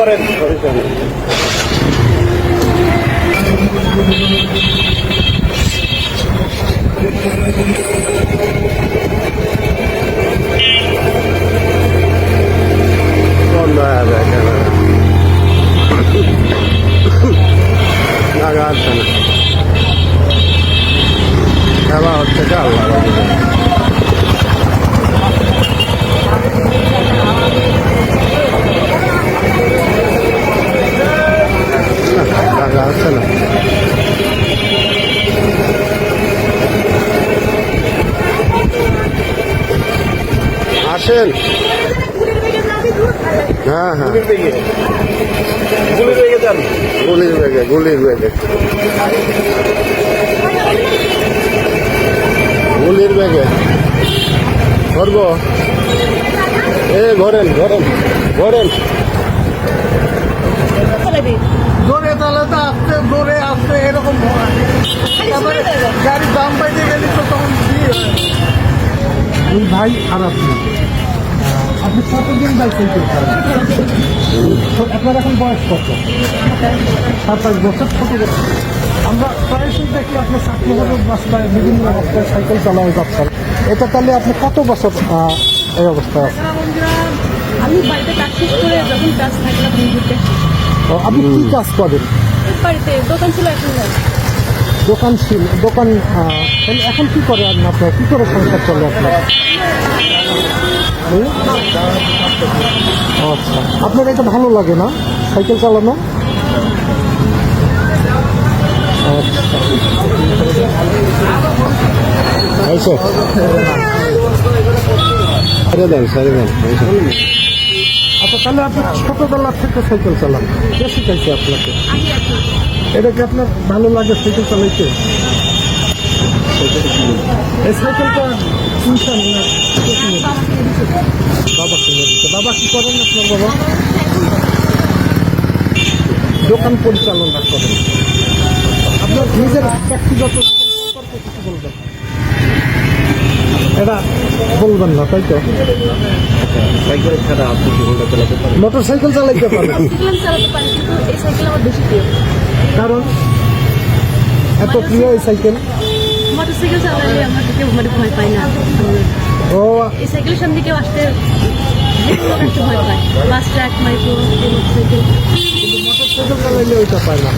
করেন। না আসেন। হ্যাঁ হ্যাঁ। গুলির বেগে। গুলির বেগে গুলির বেগে ধরব। এ ঘরেন ঘরেন ঘরেন জোরে তাহলে তো আসতে জোরে আসতে এরকম হয় তারপরে গাড়ির দাম পাইতে গেলে তো তখন দিয়ে ওই ভাই আর আপনি। কতদিন আপনার এখন বয়স কত? সাতাশ বছর ছোট বছর। আমরা প্রায়শই দেখি আপনার ছাত্রবাবুর রাস্তায় বিভিন্ন অবস্থায় সাইকেল চালানো যাচ্ছেন এটা তাহলে আপনি কত বছর এই অবস্থায় আছেন? আমি বাড়িতে কাজ শেষ করে যখন কাজ থাকলাম আপনি কি কাজ করেন? বাড়িতে দোকান ছিল এখন। দোকান ছিল, দোকান তাহলে এখন কি করে আপনি আপনার, কি করে সংসার চলে আপনার? আচ্ছা। আপনার এটা ভালো লাগে না, সাইকেল চালানো? আইসো ছেড়ে দেন ছেড়ে দেন। আচ্ছা তাহলে আপনি ছোটবেলা থেকে সাইকেল চালান। কে শিখাইছে আপনাকে? এটা কি আপনার ভালো লাগে সাইকেল চালাইতে? এই সাইকেলটা কিনছেন না? বাবা কিনে বাবা কি করেন আপনার বাবা? দোকান পরিচালনা করেন। আপনার নিজের ব্যক্তিগত সম্পর্কে কিছু বলবেন। এটা বলবেন না তাই তো? মোটর সাইকেল চালাইতে পারেন কারণ এত প্রিয় এই সাইকেল। মোটর সাইকেল চালালে আমার কেউ ভয় পায় না। ও এই সাইকেলের সামনে কেউ আসতে ভয় পায়। বাস ট্রাক মাইক্রো এই মোটর সাইকেল। মোটর সাইকেল চালাইলে ওইটা পায় না।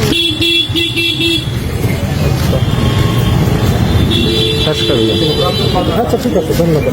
আচ্ছা ঠিক আছে ধন্যবাদ।